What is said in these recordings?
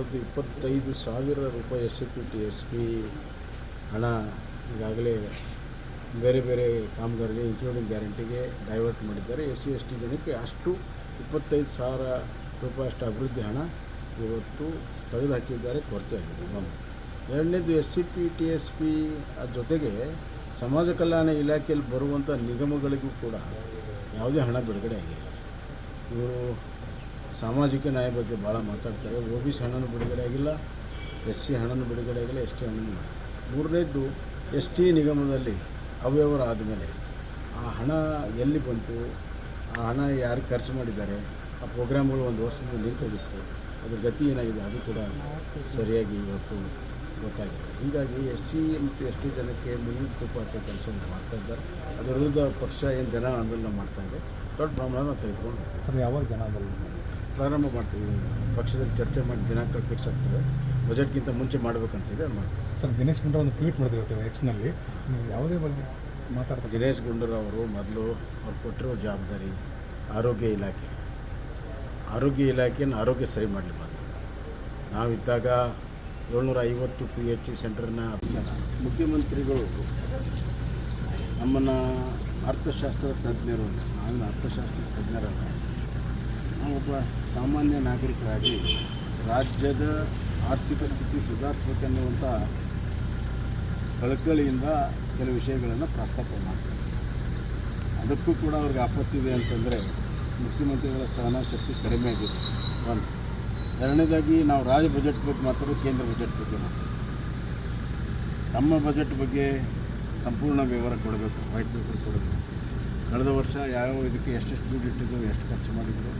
ಇಪ್ಪತ್ತೈದು ಸಾವಿರ ರೂಪಾಯಿ S P T S P ಹಣ ಈಗಾಗಲೇ ಬೇರೆ ಬೇರೆ ಕಾಮಗಾರಿಗೆ ಇನ್ಕ್ಲೂಡಿಂಗ್ ಗ್ಯಾರಂಟಿಗೆ ಡೈವರ್ಟ್ ಮಾಡಿದ್ದಾರೆ. ಎಸ್ ಸಿ ಎಸ್ ಟಿ ಜನಕ್ಕೆ ಅಷ್ಟು ಇಪ್ಪತ್ತೈದು ಸಾವಿರ ರೂಪಾಯಿ ಅಷ್ಟು ಅಭಿವೃದ್ಧಿ ಹಣ ಇವತ್ತು ತೆಗೆದು ಹಾಕಿದ್ದಾರೆ, ಕೊರತೆ ಆಗಿದೆ. ಒಂದು ಎರಡನೇದು S C P T S P ಜೊತೆಗೆ ಸಮಾಜ ಕಲ್ಯಾಣ ಇಲಾಖೆಯಲ್ಲಿ ಬರುವಂಥ ನಿಗಮಗಳಿಗೂ ಕೂಡ ಯಾವುದೇ ಹಣ ಬಿಡುಗಡೆ ಆಗಿಲ್ಲ. ಇವರು ಸಾಮಾಜಿಕ ನ್ಯಾಯ ಬಗ್ಗೆ ಭಾಳ ಮಾತಾಡ್ತಾರೆ. ಒ ಬಿ ಸಿ ಹಣನೂ ಬಿಡುಗಡೆ ಆಗಿಲ್ಲ, ಎಸ್ ಸಿ ಹಣನೂ ಬಿಡುಗಡೆ ಆಗಿಲ್ಲ, ಎಸ್ ಟಿ ಹಣನೂ ಮೂರನೇದ್ದು, ಎಸ್ ಟಿ ನಿಗಮದಲ್ಲಿ ಅವ್ಯವಹಾರ ಆದಮೇಲೆ ಆ ಹಣ ಎಲ್ಲಿ ಬಂತು, ಆ ಹಣ ಯಾರು ಖರ್ಚು ಮಾಡಿದ್ದಾರೆ, ಆ ಪ್ರೋಗ್ರಾಮ್ಗಳು ಒಂದು ವರ್ಷದಿಂದ ನಿಂತೋಗಿತ್ತು, ಅದ್ರ ಗತಿ ಏನಾಗಿದೆ ಅದು ಕೂಡ ಸರಿಯಾಗಿ ಇವತ್ತು ಗೊತ್ತಾಗಿದೆ. ಹೀಗಾಗಿ ಎಸ್ ಸಿ ಮತ್ತು ಎಸ್ ಟಿ ಜನಕ್ಕೆ ಮುಗಿದ ತುಪ್ಪ ಹಚ್ಚೋ ಕೆಲಸ ಮಾಡ್ತಾ ಇದ್ದಾರೆ. ಅದರ ವಿರುದ್ಧ ಪಕ್ಷ ಏನು ಜನ ಆಂದೋಲನ ಮಾಡ್ತಾ ಇದೆ. ದೊಡ್ಡ ಪ್ರಮಾಣ ತೆಗೆದುಕೊಂಡು. ಸರ್, ಯಾವಾಗ ಜನ ಬರಲ್ಲ ಪ್ರಾರಂಭ ಮಾಡ್ತೀವಿ. ಪಕ್ಷದಲ್ಲಿ ಚರ್ಚೆ ಮಾಡಿ ದಿನಾಂಕ ಫಿಕ್ಸ್ ಆಗ್ತದೆ ಬಜೆಟ್ಗಿಂತ ಮುಂಚೆ ಮಾಡಬೇಕಂತಿದೆ ಅದು ಮಾಡ್ತೀವಿ ಸರ್ ದಿನೇಶ್ ಗುಂಡೂರಾವ್ ಒಂದು ಟ್ವೀಟ್ ಮಾಡಿದಿರುತ್ತೆ ಎಕ್ಸ್ನಲ್ಲಿ ನೀವು ಯಾವುದೇ ಬಗ್ಗೆ ಮಾತಾಡ್ತಾರೆ ದಿನೇಶ್ ಗುಂಡೂರಾವರು ಅವರು ಮೊದಲು ಅವ್ರು ಕೊಟ್ಟಿರೋ ಜವಾಬ್ದಾರಿ ಆರೋಗ್ಯ ಇಲಾಖೆ. ಆರೋಗ್ಯ ಇಲಾಖೆಯನ್ನು ಆರೋಗ್ಯ ಸರಿ ಮಾಡಲಿ ಮೊದಲು ನಾವಿದ್ದಾಗ ಏಳ್ನೂರ ಐವತ್ತು ಪಿ ಎಚ್ ಸಿ ಸೆಂಟರ್ನ ಮುಖ್ಯಮಂತ್ರಿಗಳು ನಮ್ಮನ್ನು ಅರ್ಥಶಾಸ್ತ್ರ ತಜ್ಞರು ನಾವಿನ ಅರ್ಥಶಾಸ್ತ್ರ ತಜ್ಞರಲ್ಲ ನಾವೊಬ್ಬ ಸಾಮಾನ್ಯ ನಾಗರಿಕರಾಗಿ ರಾಜ್ಯದ ಆರ್ಥಿಕ ಸ್ಥಿತಿ ಸುಧಾರಿಸ್ಬೇಕನ್ನುವಂಥ ಕಳಕಳಿಯಿಂದ ಕೆಲವು ವಿಷಯಗಳನ್ನು ಪ್ರಸ್ತಾಪ ಮಾಡ್ತಾರೆ ಅದಕ್ಕೂ ಕೂಡ ಅವ್ರಿಗೆ ಆಪತ್ತಿದೆ ಅಂತಂದರೆ ಮುಖ್ಯಮಂತ್ರಿಗಳ ಸಹನಾ ಶಕ್ತಿ ಕಡಿಮೆ ಆಗಿದೆ. ಒಂದು. ಎರಡನೇದಾಗಿ ನಾವು ರಾಜ್ಯ ಬಜೆಟ್ ಬಗ್ಗೆ ಮಾತಾಡೋದು ಕೇಂದ್ರ ಬಜೆಟ್ ಬಗ್ಗೆ ಮಾತಾಡೋದು ತಮ್ಮ ಬಜೆಟ್ ಬಗ್ಗೆ ಸಂಪೂರ್ಣ ವಿವರ ಕೊಡಬೇಕು, ವೈಟ್ ಪೇಪರ್ ಕೊಡಬೇಕು. ಕಳೆದ ವರ್ಷ ಯಾವ್ಯಾವ ಇದಕ್ಕೆ ಎಷ್ಟೆಷ್ಟು ದುಡ್ಡು ಇಟ್ಟಿದ್ದು ಎಷ್ಟು ಖರ್ಚು ಮಾಡಿದ್ರು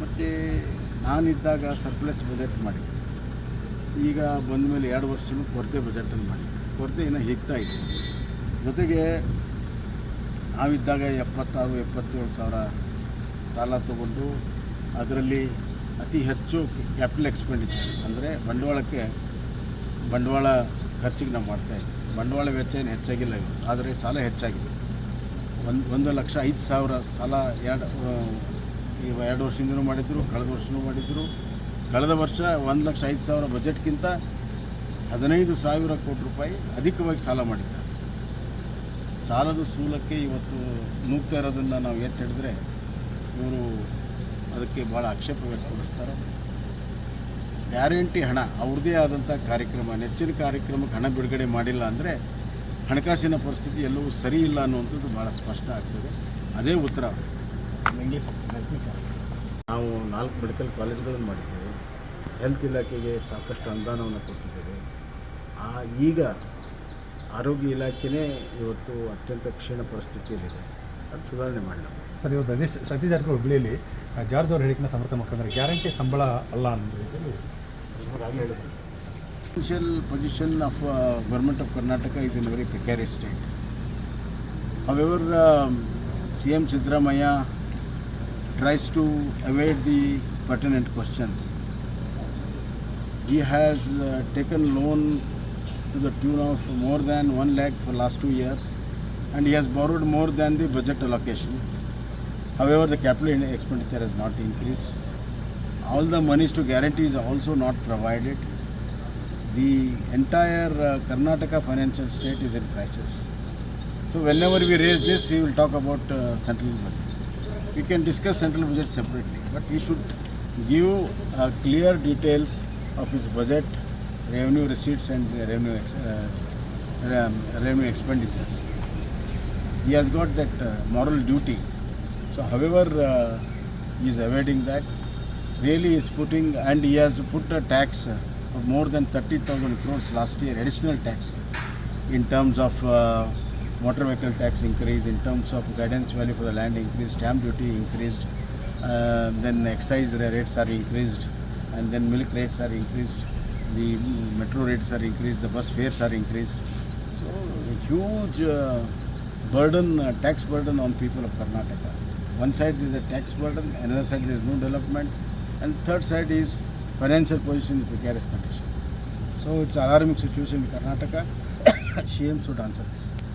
ಮತ್ತು ನಾನಿದ್ದಾಗ ಸರ್ಪ್ಲಸ್ ಬಜೆಟ್ ಮಾಡಿದ್ದೆ. ಈಗ ಬಂದ ಮೇಲೆ ಎರಡು ವರ್ಷವೂ ಕೊರತೆ ಬಜೆಟನ್ನು ಮಾಡಿದ್ದೆ. ಕೊರತೆ ಇನ್ನೂ ಹಿಗ್ತಾ ಇದೆ. ಜೊತೆಗೆ ನಾವಿದ್ದಾಗ ಎಪ್ಪತ್ತಾರು, ಎಪ್ಪತ್ತೇಳು ಸಾವಿರ ಸಾಲ ತಗೊಂಡು ಅದರಲ್ಲಿ ಅತಿ ಹೆಚ್ಚು ಕ್ಯಾಪಿಟಲ್ ಎಕ್ಸ್ಪೆಂಡಿಚರ್ ಅಂದರೆ ಬಂಡವಾಳಕ್ಕೆ ಬಂಡವಾಳ ಖರ್ಚಿಗೆ ನಾವು ಮಾಡ್ತಾಯಿದ್ವಿ ಬಂಡವಾಳ ವೆಚ್ಚ ಏನು ಹೆಚ್ಚಾಗಿಲ್ಲ ಆದರೆ ಸಾಲ ಹೆಚ್ಚಾಗಿದೆ. ಒಂದು ಒಂದು ಲಕ್ಷ ಐದು ಸಾವಿರ ಸಾಲ ಎರಡು ಈ ಎರಡು ವರ್ಷದಿಂದನೂ ಮಾಡಿದ್ರು, ಕಳೆದ ವರ್ಷನೂ ಮಾಡಿದ್ರು. ಕಳೆದ ವರ್ಷ ಒಂದು ಲಕ್ಷ ಐದು ಸಾವಿರ ಬಜೆಟ್ಗಿಂತ ಹದಿನೈದು ಸಾವಿರ ಕೋಟಿ ರೂಪಾಯಿ ಅಧಿಕವಾಗಿ ಸಾಲ ಮಾಡಿದ್ದಾರೆ. ಸಾಲದ ಸೂಲಕ್ಕೆ ಇವತ್ತು ನೂಗ್ತಾ ಇರೋದನ್ನು ನಾವು ಎತ್ತಿ ಹಿಡಿದ್ರೆ ಇವರು ಅದಕ್ಕೆ ಭಾಳ ಆಕ್ಷೇಪ ವ್ಯಕ್ತಪಡಿಸ್ತಾರೆ. ಗ್ಯಾರಂಟಿ ಹಣ, ಅವ್ರದ್ದೇ ಆದಂಥ ಕಾರ್ಯಕ್ರಮ, ನೆಚ್ಚಿನ ಕಾರ್ಯಕ್ರಮಕ್ಕೆ ಹಣ ಬಿಡುಗಡೆ ಮಾಡಿಲ್ಲ ಅಂದರೆ ಹಣಕಾಸಿನ ಪರಿಸ್ಥಿತಿ ಎಲ್ಲವೂ ಸರಿ ಇಲ್ಲ ಅನ್ನುವಂಥದ್ದು ಭಾಳ ಸ್ಪಷ್ಟ ಆಗ್ತದೆ. ಅದೇ ಉತ್ತರ. ಇಂಗ್ಲೀಷ್ ನಾವು ನಾಲ್ಕು ಮೆಡಿಕಲ್ ಕಾಲೇಜ್ಗಳನ್ನು ಮಾಡಿದ್ದೇವೆ. ಹೆಲ್ತ್ ಇಲಾಖೆಗೆ ಸಾಕಷ್ಟು ಅನುದಾನವನ್ನು ಕೊಟ್ಟಿದ್ದೇವೆ. ಆ ಈಗ ಆರೋಗ್ಯ ಇಲಾಖೆನೇ ಇವತ್ತು ಅತ್ಯಂತ ಕ್ಷೀಣ ಪರಿಸ್ಥಿತಿಯಲ್ಲಿದೆ. ಅದು ಸುಧಾರಣೆ ಮಾಡಲ್ಲ ಸರ್ ಇವತ್ತು ಅದೇ ಸತೀಶ್ ಜಾರಕಿಹೊಳಿ ಹುಬ್ಳಿಯಲ್ಲಿ ಆ, ಜಾರ್ಜ್ ಅವ್ರ ಹೇಳಿಕೆನ ಸಮರ್ಥ ಮಾಡ್ಕೊಂಡ್ರೆ ಗ್ಯಾರಂಟಿ ಸಂಬಳ ಅಲ್ಲ ಅಂತ ರೀತಿಯಲ್ಲಿ Financial position government of of is in a very precarious state. However, um, CM Sidramaya tries to evade the pertinent questions. He has uh, taken loan to the tune of more than 1 lakh for last two years and he has borrowed more than the budget allocation. However, the capital expenditure has not increased. All the monies to guarantee is also not provided the entire uh, Karnataka financial state is in crisis. So whenever we raise this, he will talk about uh, central budget. We can discuss central budget separately, but he should give uh, clear details of his budget, revenue receipts and uh, revenue, ex- uh, revenue expenditures. He has got that uh, moral duty. So however, uh, he is evading that. Really is putting, and he has put a tax of more than 30,000 crores last year, additional tax in terms of uh, motor vehicle tax increase, in terms of guidance value for the land increase, stamp duty increased, uh, then excise rates are increased, and then milk rates are increased, the metro rates are increased, the bus fares are increased. So a huge uh, burden, uh, tax burden on people of Karnataka. One side is a tax burden, another side is no development, and third side is financial position in precarious condition. So it's alarming situation in Karnataka. CM should answer